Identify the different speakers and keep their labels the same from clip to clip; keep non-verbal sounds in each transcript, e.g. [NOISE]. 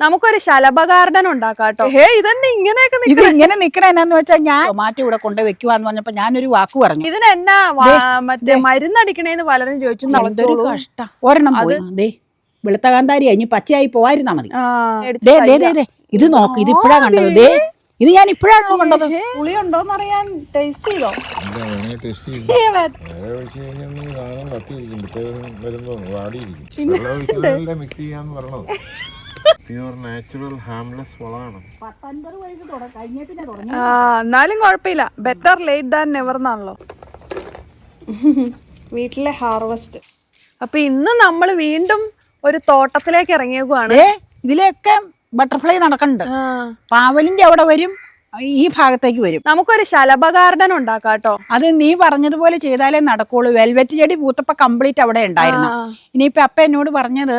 Speaker 1: നമുക്കൊരു ശലഭ ഗാർഡൻ ഉണ്ടാക്കാട്ടോ. ഹേ ഇതന്നെ ഇങ്ങനെയൊക്കെ
Speaker 2: ഇത് ഇങ്ങനെ നിക്കണ എന്നാന്ന് വെച്ചാൽ ഞാൻ ടൊമാറ്റോ ഇവിടെ കൊണ്ട് വെക്കുവാന്ന് പറഞ്ഞപ്പോ ഞാനൊരു വാക്ക് പറഞ്ഞു.
Speaker 1: ഇതിനെന്നാ മറ്റേ മരുന്നടിക്കണേന്ന് പലരും ചോദിച്ചു.
Speaker 2: കഷ്ടം. ഒരെണ്ണം പോയി. ദേ വെളുത്ത കാന്താരി ഇനി പച്ചയായി പോവായിരുന്നാ മതി.
Speaker 1: ആ,
Speaker 2: ദേ ദേ ദേ ദേ ഇത് നോക്ക് ഇത് ഇപ്പഴാ കണ്ടത്. ദേ ഇത് ഞാൻ ഇപ്പഴാണോ കണ്ടത്?
Speaker 1: പുളിയുണ്ടോന്ന് അറിയാൻ ടേസ്റ്റ് ചെയ്തോ?
Speaker 3: മിക്സ് [LAUGHS] ചെയ്യാന്ന് പറയണത് നാച്ചുറൽ ഹാംലെസ് വളമാണ്.
Speaker 1: ആ എന്നാലും കുഴപ്പമില്ല. ബെറ്റർ ലേറ്റ് ദാൻ നെവർ എന്നാണല്ലോ. [LAUGHS] വീട്ടിലെ ഹാർവസ്റ്റ് അപ്പൊ ഇന്ന് നമ്മൾ വീണ്ടും ഒരു തോട്ടത്തിലേക്ക് ഇറങ്ങിയേക്കുവാണ്.
Speaker 2: ഇതിലൊക്കെ ബട്ടർഫ്ലൈ നടക്കണ്ട്.
Speaker 1: ആ,
Speaker 2: പാവലിന്റെ അവിടെ വരും ഈ ഭാഗത്തേക്ക് വരും.
Speaker 1: നമുക്കൊരു ശലഭ ഗാർഡൻ ഉണ്ടാക്കാം കേട്ടോ
Speaker 2: അത് നീ പറഞ്ഞതുപോലെ ചെയ്താലേ നടക്കുള്ളൂ. വെൽവെറ്റ് ചെടി പൂത്തപ്പ കംപ്ലീറ്റ് അവിടെ ഉണ്ടായിരുന്നു. ഇനിയിപ്പോ അപ്പ എന്നോട് പറഞ്ഞത്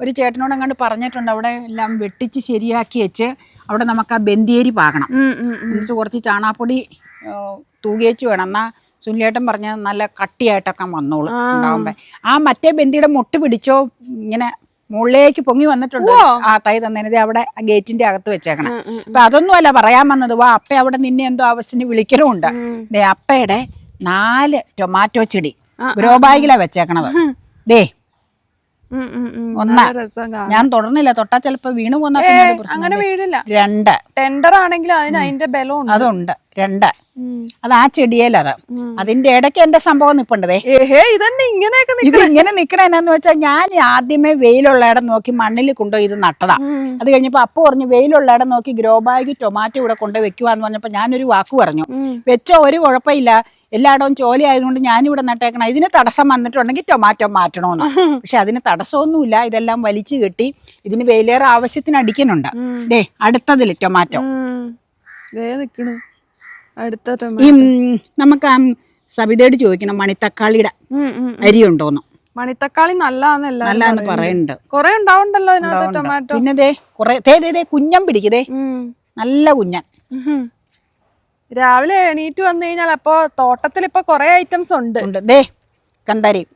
Speaker 2: ഒരു ചേട്ടനോട് അങ്ങോട്ട് പറഞ്ഞിട്ടുണ്ട് അവിടെ എല്ലാം വെട്ടിച്ച് ശരിയാക്കി വെച്ച് അവിടെ നമുക്ക് ആ ബന്ദിയേരി പാകണം. എന്നിട്ട് കുറച്ച് ചാണാപ്പൊടി തൂകിയേച്ച് വേണം. എന്നാ സുനിലേട്ടൻ പറഞ്ഞ നല്ല കട്ടിയായിട്ടൊക്കെ വന്നോളൂ ഉണ്ടാവുമ്പോ. ആ മറ്റേ ബന്തിയുടെ മുട്ട് പിടിച്ചോ ഇങ്ങനെ മുകളിലേക്ക് പൊങ്ങി വന്നിട്ടുണ്ട്. ആ തൈ തന്നേനത് അവിടെ ഗേറ്റിന്റെ അകത്ത് വെച്ചേക്കണം. അപ്പൊ അതൊന്നും അല്ല പറയാൻ വന്നത് വാ അപ്പ അവിടെ നിന്നെ എന്തോ ആവശ്യത്തിന് വിളിക്കലുമുണ്ട് ദേ അപ്പയുടെ നാല് ടൊമാറ്റോ ചെടി ഗ്രോ ബാഗിലാ വെച്ചേക്കണത്. ദേ. ഒന്നാ. ഞാൻ തുടർന്നില്ല. തൊട്ടാ ചിലപ്പോ വീണു പോന്ന
Speaker 1: അങ്ങനെ
Speaker 2: വീഴില്ല
Speaker 1: വീടില്ല
Speaker 2: രണ്ട്.
Speaker 1: ടെൻഡർ ആണെങ്കിൽ അതിന് അതിന്റെ ബലം
Speaker 2: അതുണ്ട്. രണ്ട്. അത് ആ ചെടിയേലത്. അതിന്റെ ഇടയ്ക്ക് എന്റെ സംഭവം നിപ്പണ്ടതേ.
Speaker 1: ഇതന്നെ ഇങ്ങനെയൊക്കെ
Speaker 2: ഇത് ഇങ്ങനെ നിക്കണ എന്നാന്ന് വെച്ചാൽ ഞാൻ ആദ്യമേ വെയിലുള്ള ഇടം നോക്കി മണ്ണിൽ കൊണ്ടുപോയി ഇത് നട്ടതാ. അത് കഴിഞ്ഞപ്പോ അപ്പു പറഞ്ഞു വെയിലുള്ള ഇടം നോക്കി ഗ്രോ ബാഗ് ടൊമാറ്റോ ഇവിടെ കൊണ്ട് വെക്കുവാന്ന് പറഞ്ഞപ്പോ ഞാനൊരു വാക്ക് പറഞ്ഞു. വെച്ചോ ഒരു കുഴപ്പമില്ല. എല്ലായിടവും ചോല ആയതുകൊണ്ട് ഞാനിവിടെ നട്ടേക്കണം. ഇതിന് തടസ്സം വന്നിട്ടുണ്ടെങ്കിൽ ടൊമാറ്റോ മാറ്റണമെന്ന് പക്ഷെ അതിന് തടസ്സമൊന്നുമില്ല. ഇതെല്ലാം വലിച്ചു കെട്ടി ഇതിന് വെയിലേറെ ആവശ്യത്തിന് അടിക്കുന്നുണ്ട്. ദേ അടുത്തതിൽ ടൊമാറ്റോ.
Speaker 1: ഉം. അടുത്ത
Speaker 2: ഈ നമുക്ക് സബിതയോട് ചോദിക്കണം മണിത്തക്കാളിയുടെ. അരി ഉണ്ടോന്ന്.
Speaker 1: മണിത്തക്കാളി നല്ലതാന്നല്ല
Speaker 2: പറയുന്നുണ്ട്
Speaker 1: കൊറേ ഉണ്ടാവുണ്ടല്ലോ അതിനകത്ത് ടൊമാറ്റോ
Speaker 2: പിന്നെ ദേ കുറെ ദേ ദേ ദേ കുഞ്ഞൻ പിടിക്കതേ നല്ല കുഞ്ഞൻ.
Speaker 1: രാവിലെ എണീറ്റ് വന്നു കഴിഞ്ഞാൽ അപ്പൊ തോട്ടത്തിൽ ഇപ്പൊ കൊറേ ഐറ്റംസ് ഉണ്ട്.
Speaker 2: ദേ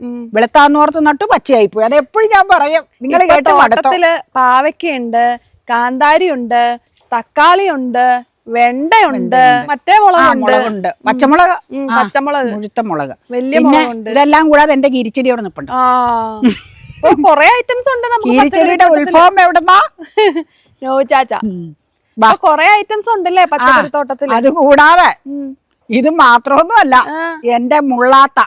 Speaker 1: ഉം.
Speaker 2: വെളുത്താന്നോർത്ത് നട്ടു പച്ചയായി പോയി അത് എപ്പോഴും ഞാൻ പറയും. നിങ്ങൾ കേട്ടോ
Speaker 1: തോട്ടത്തിൽ പാവയ്ക്കുണ്ട് കാന്താരി ഉണ്ട് തക്കാളി ഉണ്ട് വെണ്ടയുണ്ട് മറ്റേ മുളകുണ്ട്.
Speaker 2: പച്ചമുളക്.
Speaker 1: പച്ചമുളക്.
Speaker 2: മുഴുത്ത മുളക്.
Speaker 1: വലിയ മുളകുണ്ട്.
Speaker 2: ഇതെല്ലാം കൂടാതെ എന്റെ ഗിരിച്ചെടി അവിടെ നിൽപ്പുണ്ട്
Speaker 1: കൊറേ ഐറ്റംസ് ഉണ്ട് നമുക്ക്
Speaker 2: കിരിച്ചെടിയുടെ ഉത്ഭവം എവിടെന്നാ?
Speaker 1: നോ ചാച്ച. കൊറേ ഐറ്റംസ് ഉണ്ടല്ലേ പച്ചക്കറിത്തോട്ടത്തിൽ
Speaker 2: അത് കൂടാതെ ഇത് മാത്രമൊന്നും അല്ല. എന്റെ മുള്ളാത്ത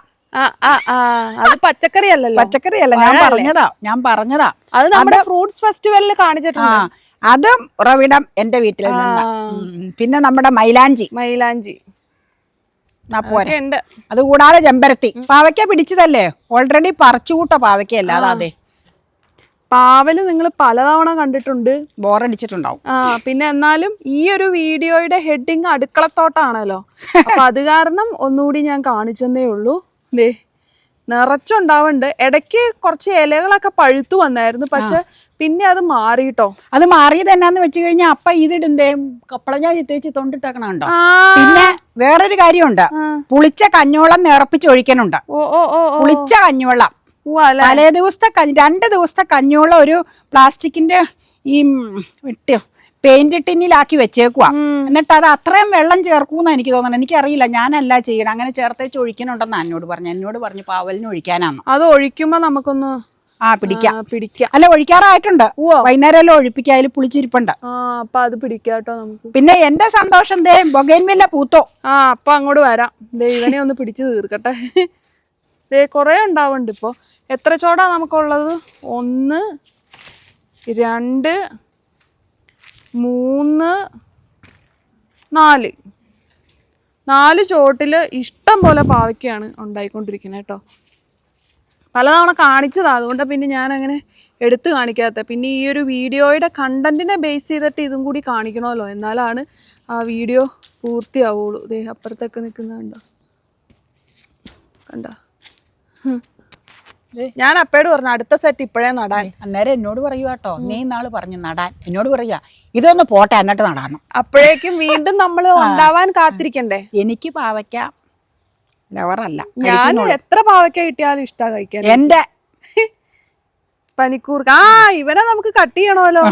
Speaker 1: അത് പച്ചക്കറി അല്ലല്ലോ
Speaker 2: പച്ചക്കറി അല്ല ഞാൻ പറഞ്ഞതാ ഞാൻ പറഞ്ഞതാ.
Speaker 1: അത് നമ്മുടെ ഫ്രൂട്ട്സ് ഫെസ്റ്റിവലിൽ കാണിച്ചിട്ടുണ്ട്.
Speaker 2: അതും ഉറവിടം എന്റെ വീട്ടിൽ നിന്ന്. പിന്നെ നമ്മുടെ മൈലാഞ്ചി.
Speaker 1: മൈലാഞ്ചി. അതുകൂടാതെ ഉണ്ട്
Speaker 2: അത് കൂടാതെ ചെമ്പരത്തി. പാവയ്ക്ക പിടിച്ചതല്ലേ? ഓൾറെഡി പറിച്ചുകൂട്ട പാവയ്ക്കല്ല അതെ
Speaker 1: പാവൽ നിങ്ങൾ പലതവണ കണ്ടിട്ടുണ്ട്.
Speaker 2: ബോറടിച്ചിട്ടുണ്ടാവും.
Speaker 1: ആ പിന്നെ എന്നാലും ഈ ഒരു വീഡിയോയുടെ ഹെഡിങ് അടുക്കളത്തോട്ടാണല്ലോ. [LAUGHS] അപ്പൊ അത് കാരണം ഒന്നുകൂടി ഞാൻ കാണിച്ചെന്നേ ഉള്ളൂ. ദേ നിറച്ചുണ്ടാവുന്നുണ്ട്. ഇടയ്ക്ക് കുറച്ച് ഇലകളൊക്കെ പഴുത്തു വന്നായിരുന്നു. പക്ഷെ പിന്നെ അത് മാറിട്ടോ.
Speaker 2: അത് മാറിയത് എന്നാന്ന് വെച്ച് കഴിഞ്ഞാൽ അപ്പ ഇതിടണ്ടേ കപ്പളഞ്ഞ ചിത്തേച്ച് തൊണ്ടിട്ടേക്കണുണ്ടോ? പിന്നെ വേറൊരു കാര്യമുണ്ട്. പുളിച്ച കഞ്ഞോളം നിറപ്പിച്ച് ഒഴിക്കണുണ്ട്.
Speaker 1: ഓ ഓ ഓ ഓ.
Speaker 2: പുളിച്ച
Speaker 1: കഞ്ഞോളം
Speaker 2: തലേ ദിവസത്തെ രണ്ട് ദിവസത്തെ കഞ്ഞോളം ഒരു പ്ലാസ്റ്റിക്കിന്റെ ഈ വിട്ട് പെയിന്റ് ടിന്നിലാക്കി വെച്ചേക്കുക എന്നിട്ട് അത് അത്രയും വെള്ളം ചേർക്കൂന്ന് എനിക്ക് തോന്നണം. എനിക്കറിയില്ല ഞാനല്ല ചെയ്യണം. അങ്ങനെ ചേർത്തേച്ച് ഒഴിക്കണുണ്ടെന്ന് എന്നോട് പറഞ്ഞു. എന്നോട് പറഞ്ഞു പാവലിന് ഒഴിക്കാനാണ്
Speaker 1: അത് ഒഴിക്കുമ്പോ നമുക്കൊന്ന്
Speaker 2: ആ പിടിക്കാം.
Speaker 1: പിടിക്കാം.
Speaker 2: അല്ല ഒഴിക്കാറായിട്ടുണ്ട്. വൈകുന്നേരം എല്ലാം അതിൽ പുളിച്ചിരിപ്പുണ്ട്.
Speaker 1: ആ അപ്പൊ അത് പിടിക്കാട്ടോ നമുക്ക്.
Speaker 2: പിന്നെ എന്റെ സന്തോഷം ദേ ബൊഗൈൻവില്ല പൂത്തോ.
Speaker 1: ആ അപ്പൊ അങ്ങോട്ട് വരാം. ദേ ഇവനെ ഒന്ന് പിടിച്ചു തീർക്കട്ടെ. ദേ കുറേ ഉണ്ടാവുന്നുണ്ട് ഇപ്പൊ. എത്ര ചോടാ നമുക്കുള്ളത്? ഒന്ന് രണ്ട് മൂന്ന് നാല്. നാല് ചോട്ടിൽ ഇഷ്ടം പോലെ പാവയ്ക്കാണ് ഉണ്ടായിക്കൊണ്ടിരിക്കുന്നത് കേട്ടോ. പലതവണ കാണിച്ചതാ. അതുകൊണ്ട് പിന്നെ ഞാൻ അങ്ങനെ എടുത്തു കാണിക്കാത്ത. പിന്നെ ഈ ഒരു വീഡിയോയുടെ കണ്ടന്റിനെ ബേസ് ചെയ്തിട്ട് ഇതും കൂടി കാണിക്കണമല്ലോ. എന്നാലാണ് ആ വീഡിയോ പൂർത്തിയാവുള്ളൂ. ദേ അപ്പുറത്തൊക്കെ നിൽക്കുന്ന കണ്ടോ. ഞാൻ അപ്പയോട് പറഞ്ഞു അടുത്ത സെറ്റ് ഇപ്പോഴേ നടാൻ.
Speaker 2: അന്നേരം എന്നോട് പറയുക കേട്ടോ നീ നാൾ പറഞ്ഞു നടാൻ. എന്നോട് പറയാ ഇതൊന്ന് പോട്ടെ എന്നിട്ട് നടാന്നു.
Speaker 1: അപ്പോഴേക്കും വീണ്ടും നമ്മൾ ഉണ്ടാവാൻ കാത്തിരിക്കണ്ടേ?
Speaker 2: എനിക്ക് പാവയ്ക്ക ലവറല്ല
Speaker 1: ഞാൻ എത്ര പാവയ്ക്ക കിട്ടിയാലും ഇഷ്ടാ കഴിക്കാൻ
Speaker 2: എന്റെ
Speaker 1: പനിക്കൂർക്ക ആ ഇവനെ നമുക്ക് കട്ട് ചെയ്യണമല്ലോ.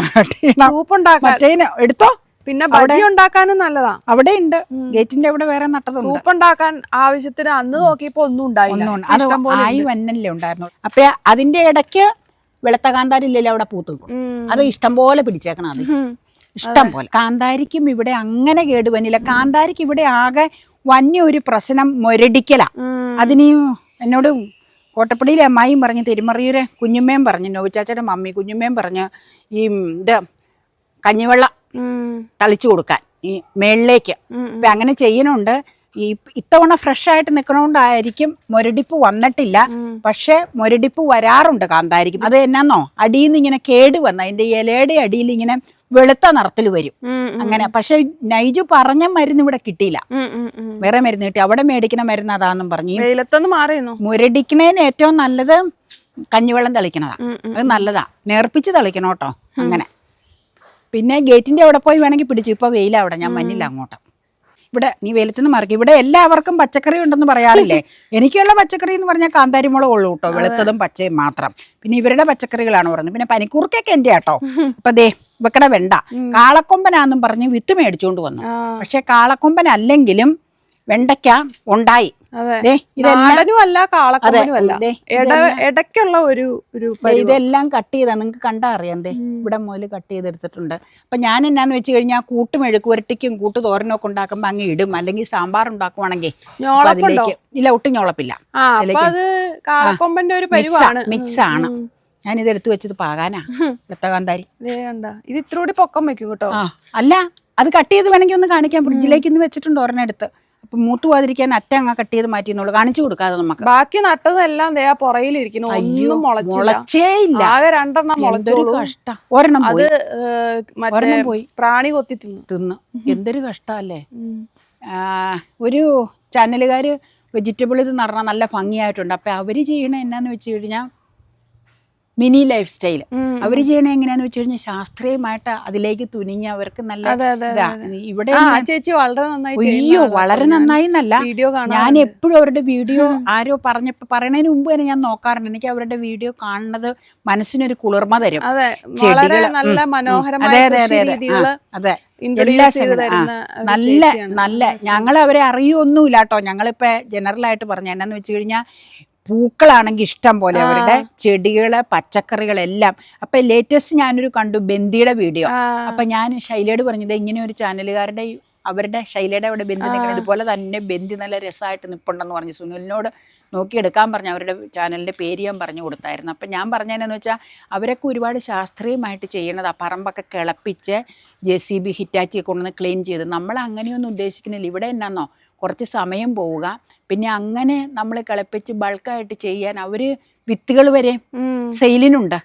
Speaker 2: എടുത്തോ?
Speaker 1: പിന്നെ ബജി ഉണ്ടാക്കാനും നല്ലതാ.
Speaker 2: അവിടെ ഉണ്ട് ഗേറ്റിന്റെ അവിടെ വേറെ നട്ടതുണ്ട്.
Speaker 1: സൂപ്പ് ഉണ്ടാക്കാൻ ആവശ്യത്തിന് അന്ന് നോക്കിയപ്പോ ഒന്നും ഉണ്ടായില്ല.
Speaker 2: വന്നല്ലേ ഉണ്ടായിരുന്നു അപ്പൊ അതിന്റെ ഇടയ്ക്ക് വെളുത്ത കാന്താരില്ലല്ലോ അവിടെ പൂത്തു അത് ഇഷ്ടം പോലെ പിടിച്ചേക്കണം അത്. ഇഷ്ടം പോലെ. കാന്താരിക്കും ഇവിടെ അങ്ങനെ കേടുവന്നില്ല കാന്താരിക്ക് ഇവിടെ ആകെ വന്യ ഒരു പ്രശ്നം മുരടിക്കല. അതിന് എന്നോട് കോട്ടപ്പടിയിലെ അമ്മായിയും പറഞ്ഞ് തിരുമറിയൂരെ കുഞ്ഞുമ്മയും പറഞ്ഞു നോവിച്ചാച്ചയുടെ മമ്മി കുഞ്ഞുമ്മയും പറഞ്ഞ് ഈ ഇത് കഞ്ഞിവെള്ളം. തളിച്ചു കൊടുക്കാൻ ഈ മേളിലേക്ക്. അപ്പം അങ്ങനെ ചെയ്യണുണ്ട്. ഈ ഇത്തവണ ഫ്രഷ് ആയിട്ട് നിൽക്കണോണ്ടായിരിക്കും മുരടിപ്പ് വന്നിട്ടില്ല. പക്ഷെ മുരടിപ്പ് വരാറുണ്ട് കാന്താരിക്കും. അത് എന്നാന്നോ? അടിയിൽ നിന്ന് ഇങ്ങനെ കേട് വന്ന അതിന്റെ ഇലയുടെ അടിയിൽ ഇങ്ങനെ വെളുത്ത നിറത്തിൽ വരും. അങ്ങനെ. പക്ഷെ നൈജു പറഞ്ഞ മരുന്ന് ഇവിടെ കിട്ടിയില്ല. വേറെ മരുന്ന് കിട്ടി. അവിടെ മേടിക്കുന്ന മരുന്ന് അതാന്നും പറഞ്ഞു. മുരടിക്കുന്നതിന്
Speaker 1: വെയിലത്തൊന്ന് മാറിയുന്നു?
Speaker 2: മുരടിക്കണേന് ഏറ്റവും നല്ലത് കഞ്ഞിവെള്ളം തളിക്കണതാ. അത് നല്ലതാ. നേർപ്പിച്ച് തളിക്കണം കേട്ടോ. അങ്ങനെ. പിന്നെ ഗേറ്റിന്റെ അവിടെ പോയി വേണമെങ്കിൽ പിടിച്ചു. ഇപ്പൊ വെയിലാ അവിടെ. ഞാൻ മഞ്ഞില്ല അങ്ങോട്ട്. ഇവിടെ നീ വെയിലത്തുനിന്ന് മറിക്കും. ഇവിടെ എല്ലാവർക്കും പച്ചക്കറി ഉണ്ടെന്ന് പറയാറില്ലേ? [LAUGHS] എനിക്കുള്ള പച്ചക്കറി എന്ന് പറഞ്ഞാൽ കാന്താരിമുളക് ഉള്ളൂ കേട്ടോ. വെളുത്തതും പച്ചയും മാത്രം. പിന്നെ ഇവരുടെ പച്ചക്കറികളാണ് പറയുന്നത് പിന്നെ പനിക്കൂർക്കൊക്കെ എന്റെ കേട്ടോ. അപ്പൊ ദേ വെക്കട വെണ്ട. കാളക്കൊമ്പനാന്നും പറഞ്ഞ് വിത്ത് മേടിച്ചുകൊണ്ട് വന്നു. പക്ഷെ കാളക്കൊമ്പൻ അല്ലെങ്കിലും വെണ്ടയ്ക്ക ഉണ്ടായി.
Speaker 1: നാടനും അല്ല കാളക്കൊമ്പനും അല്ല ഇട ഇടയ്ക്കുള്ള ഒരു ഒരു
Speaker 2: ഇതെല്ലാം കട്ട് ചെയ്താ. നിങ്ങൾക്ക് കണ്ടാ അറിയാം. ദേ ഇവിടെ മുതൽ കട്ട് ചെയ്തെടുത്തിട്ടുണ്ട്. അപ്പൊ ഞാൻ എന്നാന്ന് വെച്ച് കഴിഞ്ഞാൽ കൂട്ട് മെഴുക്കുവരട്ടിക്കും കൂട്ട് തോരനൊക്കെ ഉണ്ടാക്കുമ്പോ അങ്ങ് ഇടും. അല്ലെങ്കിൽ സാമ്പാർ ഉണ്ടാക്കുവാണെങ്കിൽ അതിലേക്ക് ഇല്ല ഒട്ടും ഞോളപ്പില്ല.
Speaker 1: കാളക്കൊമ്പന്റെ ഒരു പരിവാണ്
Speaker 2: മിക്സ് ആണ് ഞാൻ ഇത് എടുത്തു വെച്ചത് പാകാനാ. ലത്തകാന്താരി.
Speaker 1: ഇത് ഇത്ര കൂടി പൊക്കം വെക്കും കേട്ടോ.
Speaker 2: അല്ല അത് കട്ട് ചെയ്ത് വേണമെങ്കിൽ ഒന്ന് കാണിക്കാൻ ഫ്രിഡ്ജിലേക്ക് ഇന്ന് വെച്ചിട്ടുണ്ട് ഒരെണ്ണം എടുത്ത് മൂത്ത് പോകാതിരിക്കാൻ അറ്റ അങ്ങ് കട്ട് ചെയ്ത് മാറ്റിയെന്നുള്ളൂ കാണിച്ചു കൊടുക്കാതെ നമുക്ക്.
Speaker 1: ബാക്കി നട്ടതെല്ലാം ദേ ആ പുറയിലിരിക്കുന്നു. ഒന്നും
Speaker 2: മുളച്ചേ ഇല്ല.
Speaker 1: ആകെ രണ്ടെണ്ണം മുളച്ചോളൂ.
Speaker 2: കഷ്ടം. ഒരെണ്ണം
Speaker 1: അത് മറ്റേ
Speaker 2: പോയി.
Speaker 1: പ്രാണി കൊത്തി തിന്നു.
Speaker 2: തിന്നു. എന്തൊരു കഷ്ടല്ലേ. ഒരു ചാനലുകാര് വെജിറ്റബിൾ ഇത് നടണം നല്ല ഭംഗിയായിട്ടുണ്ട്. അപ്പോൾ അവർ ചെയ്യണ എന്നാന്ന് വെച്ച് കഴിഞ്ഞാൽ മിനി ലൈഫ് സ്റ്റൈൽ.
Speaker 1: അവർ
Speaker 2: അവർ ചെയ്യണ എങ്ങനെയാന്ന് വെച്ച് കഴിഞ്ഞാൽ ശാസ്ത്രീയമായിട്ട് അതിലേക്ക് തുനിഞ്ഞ് അവർക്ക് നല്ല ഇതാ. ഇവിടെ
Speaker 1: ചേച്ചി വളരെ നന്നായി
Speaker 2: അയ്യോ വളരെ നന്നായി എന്നല്ല ഞാൻ എപ്പോഴും അവരുടെ വീഡിയോ [LAUGHS] ആരോ പറഞ്ഞപ്പോ പറയണതിന് മുമ്പ് തന്നെ ഞാൻ നോക്കാറുണ്ട്. എനിക്ക് അവരുടെ വീഡിയോ കാണുന്നത് മനസ്സിനൊരു കുളിർമ തരും.
Speaker 1: നല്ല. മനോഹരമായ
Speaker 2: അതെ എല്ലാ നല്ല നല്ല. ഞങ്ങൾ അവരെ അറിയൊന്നുമില്ല കേട്ടോ. ഞങ്ങളിപ്പോ ജനറൽ ആയിട്ട് പറഞ്ഞു എന്നാന്ന് വെച്ച് കഴിഞ്ഞാൽ പൂക്കളാണെങ്കിൽ ഇഷ്ടം പോലെ അവരുടെ ചെടികൾ പച്ചക്കറികളെല്ലാം. അപ്പൊ ലേറ്റസ്റ്റ് ഞാനൊരു കണ്ടു ബന്ദിയുടെ വീഡിയോ. അപ്പൊ ഞാൻ ശൈലയോട് പറഞ്ഞത് ഇങ്ങനെ ഒരു ചാനലുകാരുടെ അവരുടെ ശൈലയുടെ അവിടെ ബന്ദി നിൽക്കണം ഇതുപോലെ തന്നെ ബന്ദി നല്ല രസമായിട്ട് നിൽപ്പുണ്ടെന്ന് പറഞ്ഞു. സുനിലിനോട് നോക്കിയെടുക്കാൻ പറഞ്ഞു. അവരുടെ ചാനലിന്റെ പേര് ഞാൻ പറഞ്ഞു കൊടുത്തായിരുന്നു. അപ്പം ഞാൻ പറഞ്ഞതെന്നു വെച്ചാൽ അവരൊക്കെ ഒരുപാട് ശാസ്ത്രീയമായിട്ട് ചെയ്യണത്. ആ പറമ്പൊക്കെ കിളപ്പിച്ച് ജെ സി ബി ഹിറ്റാച്ചി കൊണ്ടുവന്ന് ക്ലീൻ ചെയ്ത്. നമ്മൾ അങ്ങനെയൊന്നും ഉദ്ദേശിക്കുന്നില്ല. ഇവിടെ എന്നാന്നോ? കുറച്ച് സമയം പോവുക. പിന്നെ അങ്ങനെ നമ്മൾ കിളപ്പിച്ച് ബൾക്കായിട്ട് ചെയ്യാൻ അവർ വിത്തുകൾ വരെ സെയിലിനുണ്ട്.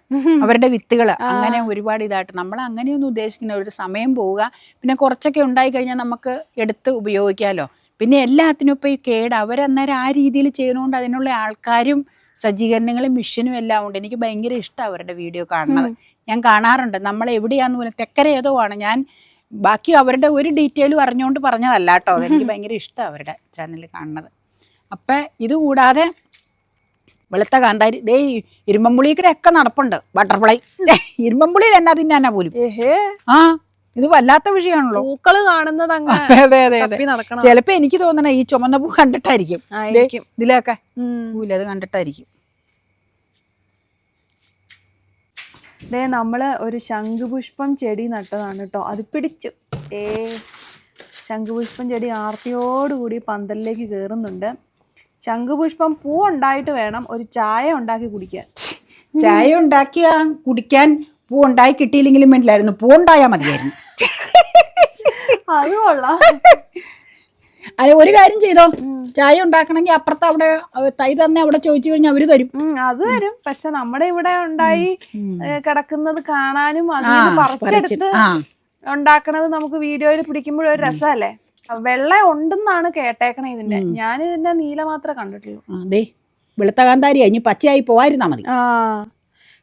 Speaker 2: അവരുടെ വിത്തുകൾ അങ്ങനെ ഒരുപാട് ഇതായിട്ട്. നമ്മൾ അങ്ങനെയൊന്നും ഉദ്ദേശിക്കുന്ന ഒരു സമയം പോവുക. പിന്നെ കുറച്ചൊക്കെ ഉണ്ടായി കഴിഞ്ഞാൽ നമുക്ക് എടുത്ത് ഉപയോഗിക്കാമല്ലോ പിന്നെ എല്ലാത്തിനും ഇപ്പോൾ ഈ കേട്. അവരന്നേരം ആ രീതിയിൽ ചെയ്യണോണ്ട് അതിനുള്ള ആൾക്കാരും സജ്ജീകരണങ്ങളും മിഷനും എല്ലാം ഉണ്ട്. എനിക്ക് ഭയങ്കര ഇഷ്ടമാണ് അവരുടെ വീഡിയോ കാണുന്നത്. ഞാൻ കാണാറുണ്ട്. നമ്മൾ എവിടെയാന്ന് പോലും തെക്കര ഏതോ ആണ്. ഞാൻ ബാക്കി അവരുടെ ഒരു ഡീറ്റെയിലും അറിഞ്ഞുകൊണ്ട് പറഞ്ഞതല്ല കേട്ടോ. അതെനിക്ക് ഭയങ്കര ഇഷ്ടമാണ് അവരുടെ ചാനൽ കാണുന്നത്. അപ്പം ഇത് കൂടാതെ വെളുത്ത കാന്താരി. ദേ ഈ ഇരുമ്പമ്പുളിയുടെ ഒക്കെ നടപ്പുണ്ട്. ബട്ടർഫ്ലൈ. ഇരുമ്പമ്പുളിയിൽ എന്നാ തിന്നാനാ പോലും. ആ. ഇത് വല്ലാത്ത വിഷയമാണല്ലോ.
Speaker 1: പൂക്കൾ കാണുന്നത്
Speaker 2: അതെ അതെ അതെ അതെ.
Speaker 1: നടക്കണം.
Speaker 2: ചിലപ്പോ എനിക്ക് തോന്നണ ഈ ചുമന്ന പൂ കണ്ടിട്ടായിരിക്കും. ഇതിലൊക്കെ. പൂല അത് കണ്ടിട്ടായിരിക്കും.
Speaker 1: ദേ നമ്മൾ ഒരു ശംഖുപുഷ്പം ചെടി നട്ടതാണ് കേട്ടോ. അത് പിടിച്ചു. ഏ ശംഖുപുഷ്പം ചെടി ആർത്തിയോടുകൂടി പന്തലിലേക്ക് കയറുന്നുണ്ട് ശംഖുപുഷ്പം പൂ ഉണ്ടായിട്ട് വേണം ഒരു ചായ ഉണ്ടാക്കി കുടിക്കാൻ.
Speaker 2: ചായ ഉണ്ടാക്കിയ കുടിക്കാൻ പൂ ഉണ്ടായി കിട്ടിയില്ലെങ്കിലും വേണ്ടില്ലായിരുന്നു. പൂ ഉണ്ടായാൽ മതിയായിരുന്നു.
Speaker 1: അത് കൊള്ളാം.
Speaker 2: അത് ഒരു കാര്യം ചെയ്തോ? ചായ ഉണ്ടാക്കണമെങ്കിൽ അപ്പുറത്ത് അവിടെ തൈ തന്നെ അവിടെ ചോദിച്ചു കഴിഞ്ഞാൽ അവർ തരും.
Speaker 1: അത് തരും. പക്ഷെ നമ്മുടെ ഇവിടെ ഉണ്ടായി കിടക്കുന്നത് കാണാനും പറിച്ചെടുത്ത് ഉണ്ടാക്കണത് നമുക്ക് വീഡിയോയിൽ പിടിക്കുമ്പോഴും ഒരു രസമല്ലേ? വെള്ള ഉണ്ടെന്നാണ് കേട്ടേക്കണേ ഇതിന്റെ. ഞാൻ ഇതിന്റെ നീല മാത്രമേ കണ്ടിട്ടുള്ളൂ.
Speaker 2: അതെ വെളുത്ത കാന്താരി ഇനി പച്ചയായി പോവായിരുന്നാ മതി.
Speaker 1: ആ